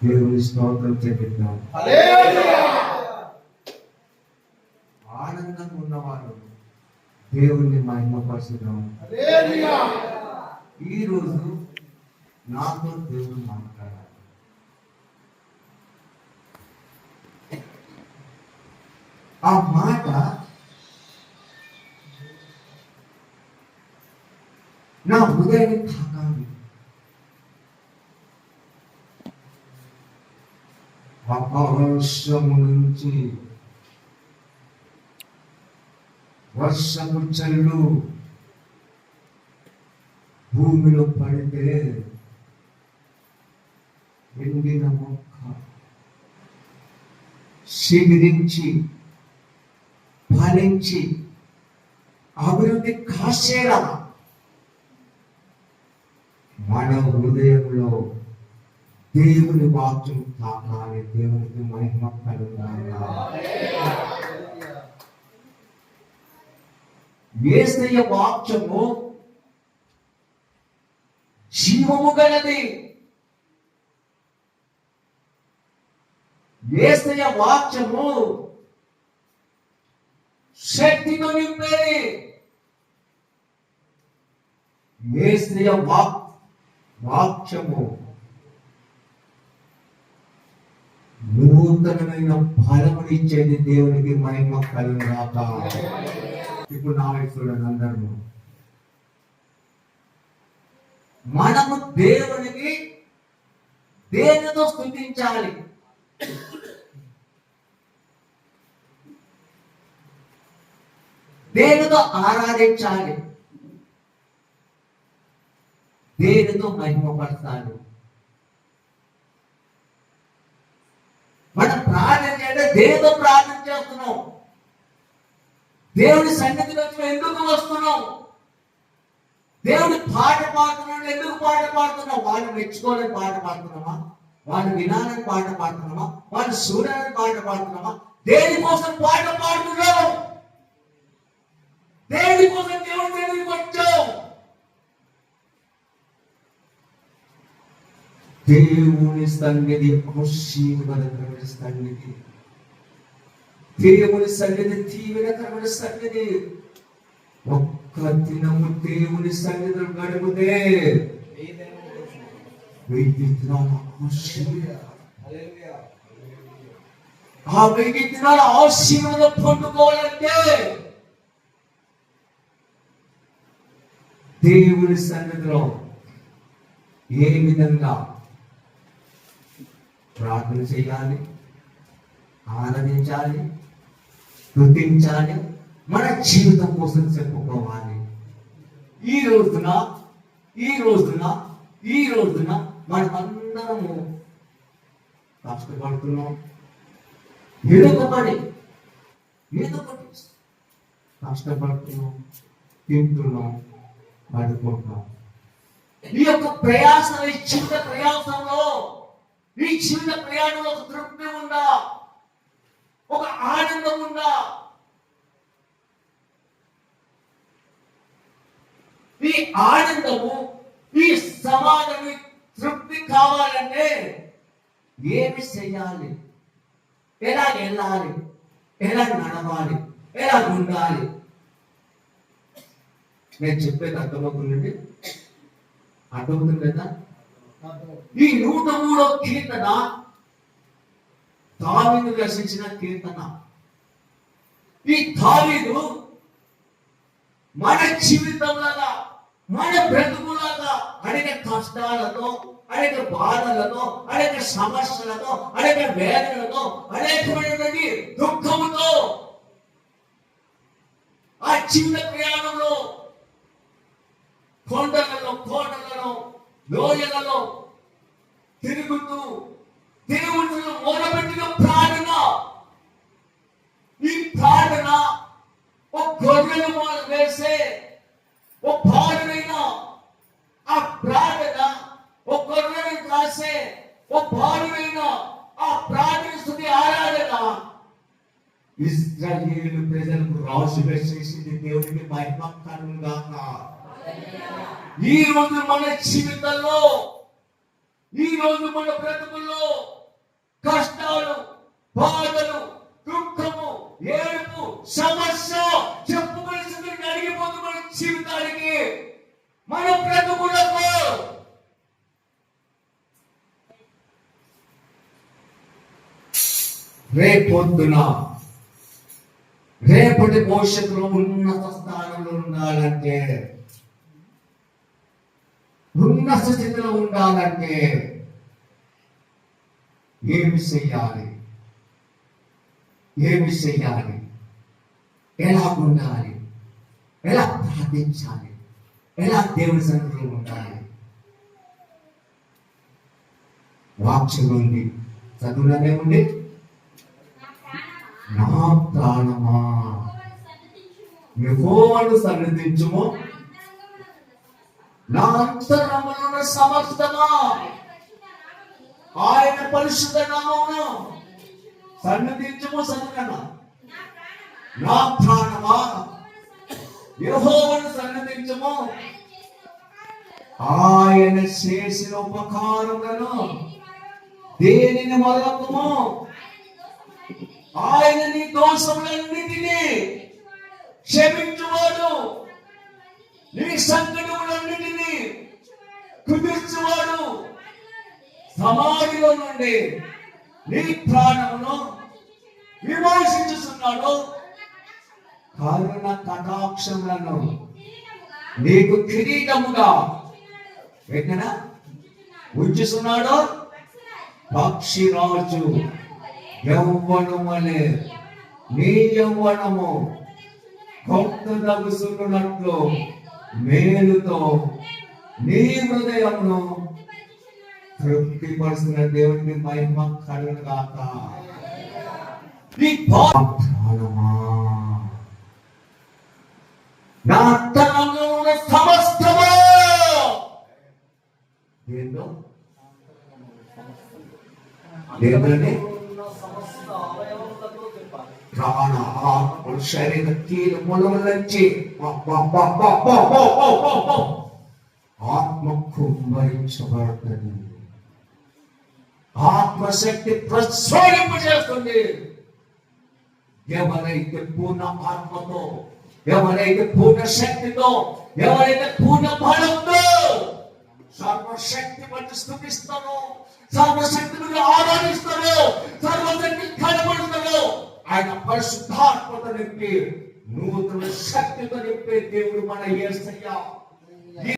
దేవుని స్తోత్రం చెల్లిద్దాం ఆనందంగా ఉన్నవారు దేవుణ్ణి మహిమపరచుదాం. హల్లెలూయా ఈ రోజు నాతో దేవుడు మాట్లాడాలి. ఆ మాట నా హృదయాన్ని తాకాలి. ఆకాశము నుంచి వర్షము చల్లు భూమిలో పడితే ఎండిన మొక్క శిబిరించి ఫలించి అభివృద్ధి కాసేలా మన హృదయంలో దేవుని వాక్యం కాకాలి దేవునికి మహిమ కలుగుతాయ వాక్యము జీవము గలది. ఏసయ్య వాక్యము శక్తితో నింపేది. ఏసయ్య వాక్ వాక్యము నూతనమైన ఫలమునిచ్చేది దేవునికి మహిమ కలుగుగాక ఇప్పుడు నా వైపు చూడండి అందరూ. మనము దేవునికి దేనితో స్థుతించాలి? దేనితో ఆరాధించాలి? దేనితో మహిమపరచాలి మనం ప్రార్థన చేయాలంటే దేనితో ప్రార్థన చేస్తున్నాం దేవుని సన్నిధిలోకి ఎందుకు వస్తున్నాం దేవుని పాట పాడుతున్నాడు ఎందుకు పాట పాడుతున్నాం వాళ్ళు మెచ్చుకోలేని పాట పాడుతున్నామా వాళ్ళు వినాలని పాట పాడుతున్నామా వాళ్ళు చూడాలని పాట పాడుతున్నామా దేనికోసం పాట పాడుతున్నావు? దేనికోసం దేవుడి సన్నిధికి వచ్చావు? దేవుని సంగతి ఆశీర్వాదకరమైన సంగతి దేవుని సన్నిధి తీవ్రకరమైన సన్నిధి. ఒక్క దినము దేవుని సన్నిధి గడిపితే వెయ్యి దినాల ఆ వెయ్యి దినాల ఆశీర్వాదం పొందుకోవాలంటే దేవుని సన్నిధిలో ఏ విధంగా ప్రార్థన చేయాలి? ఆనందించాలి స్తుతించాలి మన జీవితం కోసం చెప్పుకోవాలి. ఈ రోజున ఈ రోజున ఈ రోజున మనమందరము కష్టపడుతున్నాం ఎదుగుబడి ఎదుగుబడి కష్టపడుతున్నాం తింటున్నాం పడుకుంటున్నాం. ఈ యొక్క ప్రయాసం ఈ చిన్న ప్రయాసంలో ఈ చిన్న ప్రయాణంలో ఒక తృప్తి ఉందా? ఒక ఆనందం ఉందా? ఈ ఆనందము ఈ సమాధానం తృప్తి కావాలంటే ఏమి చేయాలి ఎలా వెళ్ళాలి? ఎలా నడవాలి? ఎలా ఉండాలి? నేను చెప్పేది అర్థమవుతుందండి? అర్థమవుతుంది కదా ఈ నూట మూడో కీర్తన దావీదు రచించిన కీర్తన. ఈ దావీదు మన జీవితంలాగా మన బ్రతుకులాగా అనేక కష్టాలతో అనేక బాధలతో అనేక సమస్యలతో అనేక వేదనలతో అనేకమైనటువంటి దుఃఖముతో ఆ చిన్న ప్రయాణంలో కొండలలో కోటలలో లోయలలో తిరుగుతూ దేవుడిని మొదలుపెట్టిన ప్రార్థన ఈ ప్రార్థన ఒక మొదలు వేసే ఒక పాడునైన ఆ ప్రార్థన ఒక గొర్రెలు కాసే ఒక పాడునైన ఆ ప్రార్థన స్థుతి ఆరాధన ఇస్రాయేలు ప్రజలకు రాజుగా చేసింది దేవునికి మహిమ ఈ రోజు మన జీవితంలో ఈ రోజు మన బ్రతుకుల్లో కష్టాలు బాధలు దుఃఖము ఏడుపు సమస్య చెప్పుకోవాల్సింది అడిగిపోతున్న జీవితానికి మన బ్రతుకులకు రేపొద్దున రేపటి భవిష్యత్తులో ఉన్నత స్థానంలో ఉండాలంటే ఉన్నత స్థితిలో ఉండాలంటే ఏమి చెయ్యాలి? ఏమి చేయాలి. ఎలా ఉండాలి ఎలా ప్రార్థించాలి? ఎలా దేవుని సన్నిధిలో ఉండాలి? వాక్యం ఉంది చదువులోనే ఉంది నా ప్రాణమా, నా సన్నిధించుము. నా అంతరంగమున ఉన్న సమస్తమా ఆయన పరిశుద్ధ నామమును ఆయన పరిశుద్ధ నా ప్రాణమా, యహోవను ప్రాణమా ఆయన చేసిన ఉపకారములను దేనిని మరొకము ఆయన నీ దోషములన్నిటినీ క్షమించువాడు. నీ సంకటములన్నిటినీ కుదిర్చువాడు సమాధిలో నుండి నీ ప్రాణమును విమోచించుతున్నాడు కరుణ కటాక్షములను నీకు కిరీటముగా ఎక్కడ ఉంచుతున్నాడు పక్షిరాజు పక్షిరాజు నీ యవ్వనము కొత్త దగుసున్నట్లు మేలుతో నీ హృదయమును తృప్తిపరుస్తున్న దేవునికి మహిమ కలుగుగాక నీ భా- ప్రాణమా నా అంతరంగంలో ఉన్న సమస్తము ఏందో ఏంటండి ప్రాణ ఆత్మ శరీర కీలు మొలల నుంచి ఆత్మ కుమ్మరించబడుతుంది ఆత్మశక్తి ప్రస్వరింపు చేస్తుంది ఎవరైతే పూర్ణ ఆత్మతో ఎవరైతే పూర్ణ శక్తితో ఎవరైతే పూర్ణ బలంతో సర్వశక్తి బట్టి స్థుతిస్తారో సర్వశక్తిని మీద ఆరాధిస్తారో సర్వశక్తి కనబడుతారో ఆయన పరిశుద్ధాత్మత నింపి నూతన శక్తితో నింపే దేవుడు మన ఏసయ్యా.